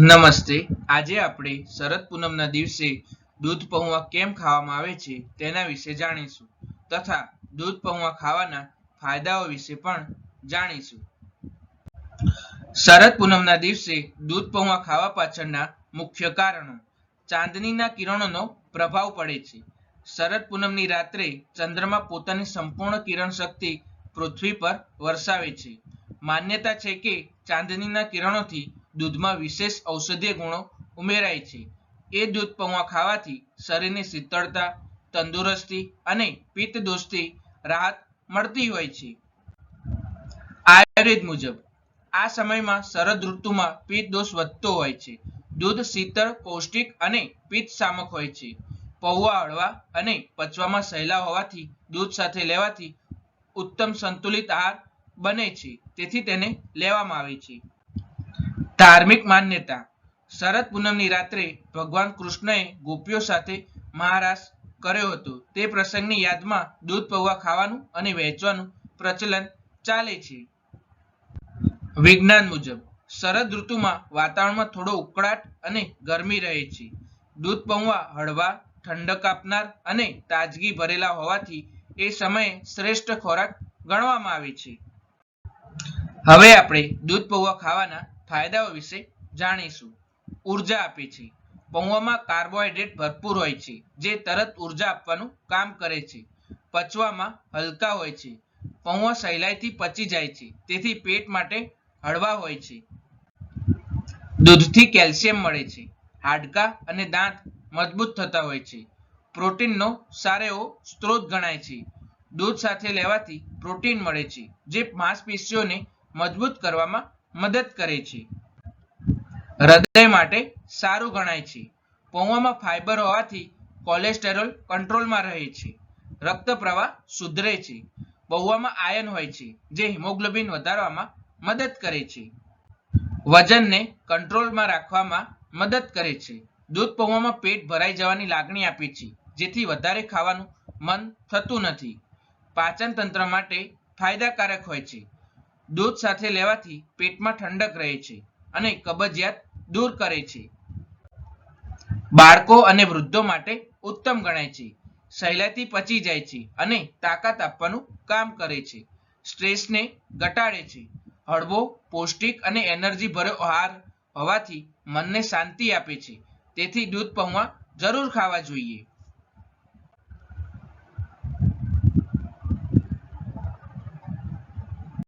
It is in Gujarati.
નમસ્તે. આજે આપણે શરદ પૂનમના દિવસે દૂધ પૌવા કેમ ખાવામાં આવે છે તેના વિશે જાણીશું તથા દૂધ પૌવા ખાવાના ફાયદાઓ વિશે પણ જાણીશું. શરદ પૂનમના દિવસે દૂધ પૌવા ખાવા પાછળના મુખ્ય કારણો. ચાંદનીના કિરણોનો પ્રભાવ પડે છે. શરદ પૂનમની રાત્રે ચંદ્રમા પોતાની સંપૂર્ણ કિરણ શક્તિ પૃથ્વી પર વરસાવે છે. માન્યતા છે કે ચાંદનીના કિરણોથી દૂધમાં વિશેષ ઔષધીય ગુણો ઉમેરાય છે. એ દૂધ પૌવા ખાવાથી શરીરની શીતળતા, તંદુરસ્તી અને પિત્ત દોષથી રાહત મળતી હોય છે. આયુર્વેદ મુજબ, આ સમયમાં શરદ ઋતુમાં પિત્ત દોષ વધતો હોય છે. દૂધ શીતળ, પૌષ્ટિક અને પિત્ત શામક હોય છે. પૌવા હળવા અને પચવામાં સહેલા હોવાથી દૂધ સાથે લેવાથી ઉત્તમ સંતુલિત આહાર બને છે. તેથી તેને લેવામાં આવે છે. ધાર્મિક માન્યતા. શરદ પૂનમની રાત્રે ભગવાન કૃષ્ણએ ગોપીઓ સાથે મહારાસ કર્યો હતો. તે પ્રસંગની યાદમાં દૂધ પૌવા ખાવાનું અને વહેંચવાનું પ્રચલન ચાલે છે. વિજ્ઞાન મુજબ, શરદ ઋતુમાં વાતાવરણમાં થોડો ઉકળાટ અને ગરમી રહે છે. દૂધ પૌવા હળવા, ઠંડક આપનાર અને તાજગી ભરેલા હોવાથી એ સમયે શ્રેષ્ઠ ખોરાક ગણવામાં આવે છે. હવે આપણે દૂધ પૌવા ખાવાના ફાયદાઓ વિશે જાણીશું. ઊર્જા આપે છે. પૌવામાં કાર્બોહાઈડ્રેટ ભરપૂર હોય છે, જે તરત ઊર્જા આપવાનું કામ કરે છે. પચવામાં હલકા હોય છે. પૌવા સહેલાઈથી પચી જાય છે, તેથી પેટ માટે હળવા હોય છે. દૂધથી કેલ્શિયમ મળે છે. હાડકા અને દાંત મજબૂત થતા હોય છે. પ્રોટીનનો સારો એવો સ્ત્રોત ગણાય છે. દૂધ સાથે લેવાથી પ્રોટીન મળે છે, જે માંસપેશીઓને મજબૂત કરવામાં મદદ કરે છે. હૃદય માટે સારું ગણાય છે. પૌવામાં ફાઈબર હોવાથી કોલેસ્ટેરોલ કંટ્રોલમાં રહે છે. રક્ત પ્રવાહ સુધરે છે. પૌવામાં આયન હોય છે, જે હિમોગ્લોબિન વધારવામાં મદદ કરે છે. વજનને કંટ્રોલમાં રાખવામાં મદદ કરે છે. દૂધ પૌવામાં પેટ ભરાઈ જવાની લાગણી આપે છે, જેથી વધારે ખાવાનું મન થતું નથી. પાચન તંત્ર માટે ફાયદાકારક હોય છે. દૂધ સાથે લેવાથી પેટમાં ઠંડક રહે છે અને કબજિયાત દૂર કરે છે. બાળકો અને વૃદ્ધો માટે ઉત્તમ ગણાય છે. સહેલાઈથી પચી જાય છે અને તાકાત આપવાનું કામ કરે છે. સ્ટ્રેસને ઘટાડે છે. હળવો, પૌષ્ટિક અને એનર્જી ભર્યો આહાર હોવાથી મનને શાંતિ આપે છે. તેથી દૂધ પૌવા જરૂર ખાવા જોઈએ.